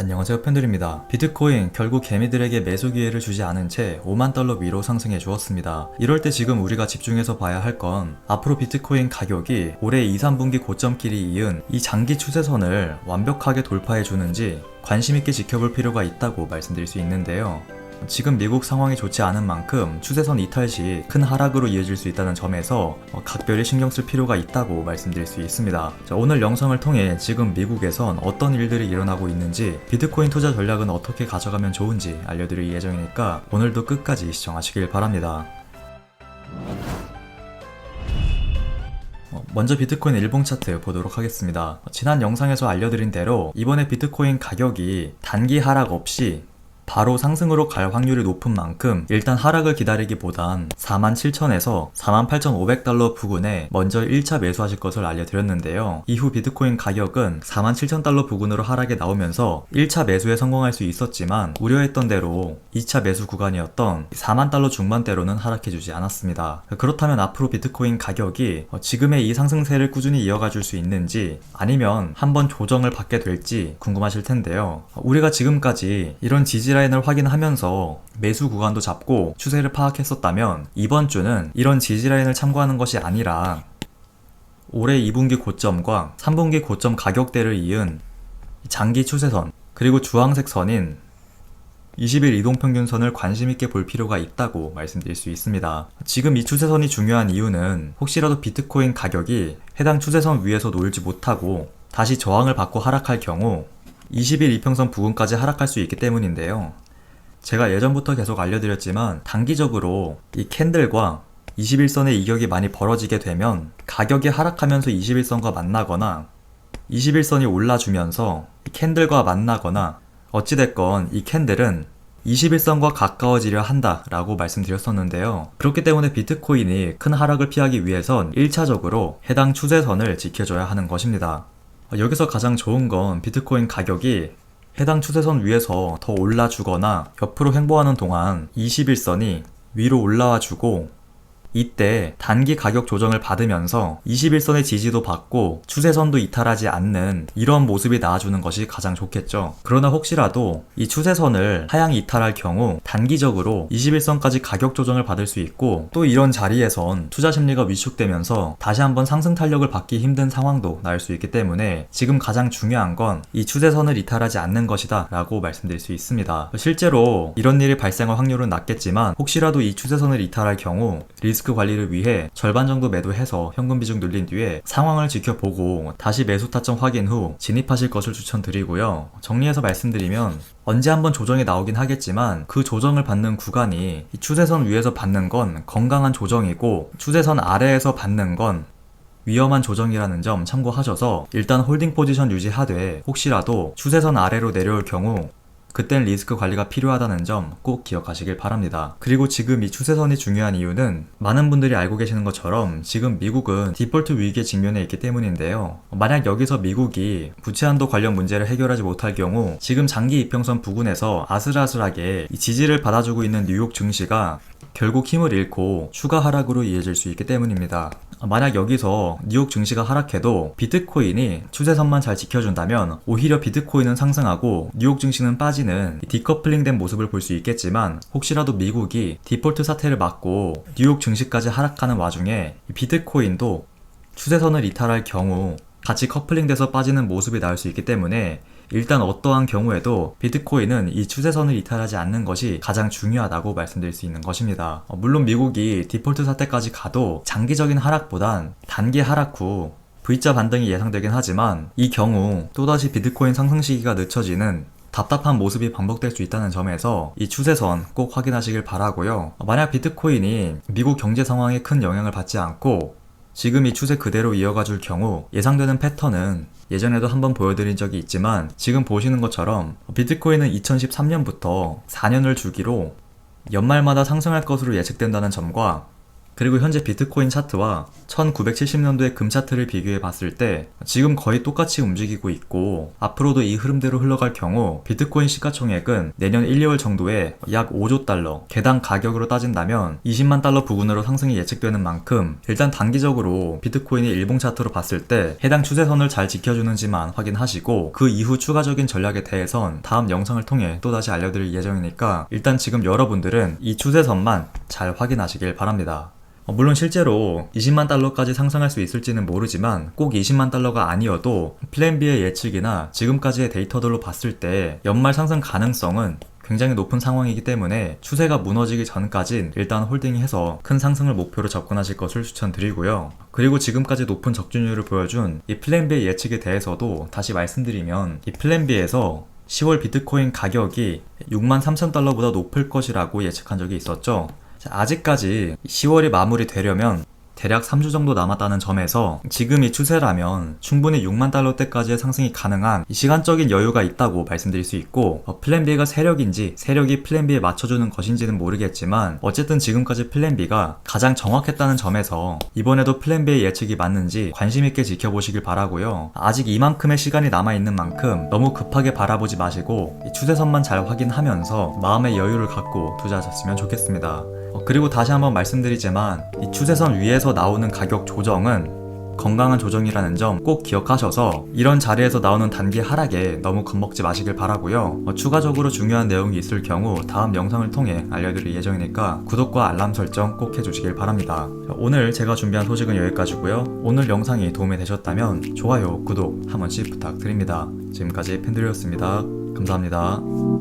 안녕하세요 팬들입니다. 비트코인 결국 개미들에게 매수 기회를 주지 않은 채 5만 달러 위로 상승해 주었습니다. 이럴 때 지금 우리가 집중해서 봐야 할 건 앞으로 비트코인 가격이 올해 2, 3분기 고점끼리 이은 이 장기 추세선을 완벽하게 돌파해 주는지 관심 있게 지켜볼 필요가 있다고 말씀드릴 수 있는데요. 지금 미국 상황이 좋지 않은 만큼 추세선 이탈 시 큰 하락으로 이어질 수 있다는 점에서 어, 각별히 신경 쓸 필요가 있다고 말씀드릴 수 있습니다. 자, 오늘 영상을 통해 지금 미국에선 어떤 일들이 일어나고 있는지 비트코인 투자 전략은 어떻게 가져가면 좋은지 알려드릴 예정이니까 오늘도 끝까지 시청하시길 바랍니다. 어, 먼저 비트코인 일봉 차트 보도록 하겠습니다. 어, 지난 영상에서 알려드린 대로 이번에 비트코인 가격이 단기 하락 없이 바로 상승으로 갈 확률이 높은 만큼 일단 하락을 기다리기보단 47,000에서 48,500달러 부근에 먼저 1차 매수하실 것을 알려드렸는데요. 이후 비트코인 가격은 47,000달러 부근으로 하락에 나오면서 1차 매수에 성공할 수 있었지만 우려했던 대로 2차 매수 구간이었던 4만 달러 중반대로는 하락해주지 않았습니다. 그렇다면 앞으로 비트코인 가격이 지금의 이 상승세를 꾸준히 이어가 줄 수 있는지 아니면 한번 조정을 받게 될지 궁금하실 텐데요. 우리가 지금까지 이런 지지 라 라인을 확인하면서 매수 구간도 잡고 추세를 파악했었다면 이번 주는 이런 지지라인을 참고하는 것이 아니라 올해 2분기 고점과 3분기 고점 가격대를 이은 장기 추세선 그리고 주황색 선인 20일 이동평균선을 관심있게 볼 필요가 있다고 말씀드릴 수 있습니다. 지금 이 추세선이 중요한 이유는 혹시라도 비트코인 가격이 해당 추세선 위에서 놀지 못하고 다시 저항을 받고 하락할 경우 20일 이평선 부근까지 하락할 수 있기 때문인데요. 제가 예전부터 계속 알려드렸지만 단기적으로 이 캔들과 21선의 이격이 많이 벌어지게 되면 가격이 하락하면서 21선과 만나거나 21선이 올라주면서 캔들과 만나거나 어찌됐건 이 캔들은 21선과 가까워지려 한다 라고 말씀드렸었는데요. 그렇기 때문에 비트코인이 큰 하락을 피하기 위해선 1차적으로 해당 추세선을 지켜줘야 하는 것입니다. 여기서 가장 좋은 건 비트코인 가격이 해당 추세선 위에서 더 올라주거나 옆으로 횡보하는 동안 21선이 위로 올라와 주고 이때 단기 가격 조정을 받으면서 21선의 지지도 받고 추세선도 이탈하지 않는 이런 모습이 나와주는 것이 가장 좋겠죠. 그러나 혹시라도 이 추세선을 하향 이탈할 경우 단기적으로 21선까지 가격 조정을 받을 수 있고 또 이런 자리에선 투자 심리가 위축되면서 다시 한번 상승 탄력을 받기 힘든 상황도 나올 수 있기 때문에 지금 가장 중요한 건 이 추세선을 이탈하지 않는 것이다 라고 말씀드릴 수 있습니다. 실제로 이런 일이 발생할 확률은 낮겠지만 혹시라도 이 추세선을 이탈할 경우 리스크 관리를 위해 절반 정도 매도해서 현금 비중 늘린 뒤에 상황을 지켜보고 다시 매수 타점 확인 후 진입하실 것을 추천드리고요. 정리해서 말씀드리면 언제 한번 조정이 나오긴 하겠지만 그 조정을 받는 구간이 추세선 위에서 받는 건 건강한 조정이고 추세선 아래에서 받는 건 위험한 조정이라는 점 참고하셔서 일단 홀딩 포지션 유지하되 혹시라도 추세선 아래로 내려올 경우 그땐 리스크 관리가 필요하다는 점 꼭 기억하시길 바랍니다. 그리고 지금 이 추세선이 중요한 이유는 많은 분들이 알고 계시는 것처럼 지금 미국은 디폴트 위기에 직면해 있기 때문인데요. 만약 여기서 미국이 부채 한도 관련 문제를 해결하지 못할 경우 지금 장기 이평선 부근에서 아슬아슬하게 지지를 받아주고 있는 뉴욕 증시가 결국 힘을 잃고 추가 하락으로 이어질 수 있기 때문입니다. 만약 여기서 뉴욕 증시가 하락해도 비트코인이 추세선만 잘 지켜준다면 오히려 비트코인은 상승하고 뉴욕 증시는 빠지는 디커플링 된 모습을 볼 수 있겠지만 혹시라도 미국이 디폴트 사태를 막고 뉴욕 증시까지 하락하는 와중에 비트코인도 추세선을 이탈할 경우 같이 커플링돼서 빠지는 모습이 나올 수 있기 때문에 일단 어떠한 경우에도 비트코인은 이 추세선을 이탈하지 않는 것이 가장 중요하다고 말씀드릴 수 있는 것입니다. 어, 물론 미국이 디폴트 사태까지 가도 장기적인 하락보단 단기 하락 후 V자 반등이 예상되긴 하지만 이 경우 또다시 비트코인 상승 시기가 늦춰지는 답답한 모습이 반복될 수 있다는 점에서 이 추세선 꼭 확인하시길 바라고요. 만약 비트코인이 미국 경제 상황에 큰 영향을 받지 않고 지금 이 추세 그대로 이어가 줄 경우 예상되는 패턴은 예전에도 한번 보여드린 적이 있지만 지금 보시는 것처럼 비트코인은 2013년부터 4년을 주기로 연말마다 상승할 것으로 예측된다는 점과 그리고 현재 비트코인 차트와 1970년도의 금 차트를 비교해 봤을 때 지금 거의 똑같이 움직이고 있고 앞으로도 이 흐름대로 흘러갈 경우 비트코인 시가총액은 내년 1, 2월 정도에 약 5조 달러, 개당 가격으로 따진다면 20만 달러 부근으로 상승이 예측되는 만큼 일단 단기적으로 비트코인의 일봉 차트로 봤을 때 해당 추세선을 잘 지켜주는지만 확인하시고 그 이후 추가적인 전략에 대해선 다음 영상을 통해 또다시 알려드릴 예정이니까 일단 지금 여러분들은 이 추세선만 잘 확인하시길 바랍니다. 어, 물론 실제로 20만 달러까지 상승할 수 있을지는 모르지만 꼭 20만 달러가 아니어도 플랜 B의 예측이나 지금까지의 데이터들로 봤을 때 연말 상승 가능성은 굉장히 높은 상황이기 때문에 추세가 무너지기 전까진 일단 홀딩해서 큰 상승을 목표로 접근하실 것을 추천드리고요. 그리고 지금까지 높은 적중률을 보여준 이 플랜 B의 예측에 대해서도 다시 말씀드리면 이 플랜 B에서 10월 비트코인 가격이 6만 3천 달러보다 높을 것이라고 예측한 적이 있었죠. 자, 아직까지 10월이 마무리되려면 대략 3주 정도 남았다는 점에서 지금 이 추세라면 충분히 6만 달러대까지의 상승이 가능한 이 시간적인 여유가 있다고 말씀드릴 수 있고 어, 플랜 B가 세력인지 세력이 플랜 B에 맞춰주는 것인지는 모르겠지만 어쨌든 지금까지 플랜 B가 가장 정확했다는 점에서 이번에도 플랜 B의 예측이 맞는지 관심 있게 지켜보시길 바라고요. 아직 이만큼의 시간이 남아 있는 만큼 너무 급하게 바라보지 마시고 이 추세선만 잘 확인하면서 마음의 여유를 갖고 투자하셨으면 좋겠습니다. 어, 그리고 다시 한번 말씀드리지만 이 추세선 위에서 나오는 가격 조정은 건강한 조정이라는 점 꼭 기억하셔서 이런 자리에서 나오는 단기 하락에 너무 겁먹지 마시길 바라고요. 어, 추가적으로 중요한 내용이 있을 경우 다음 영상을 통해 알려드릴 예정이니까 구독과 알람 설정 꼭 해주시길 바랍니다. 자, 오늘 제가 준비한 소식은 여기까지고요. 오늘 영상이 도움이 되셨다면 좋아요, 구독 한 번씩 부탁드립니다. 지금까지 팬들이었습니다. 감사합니다.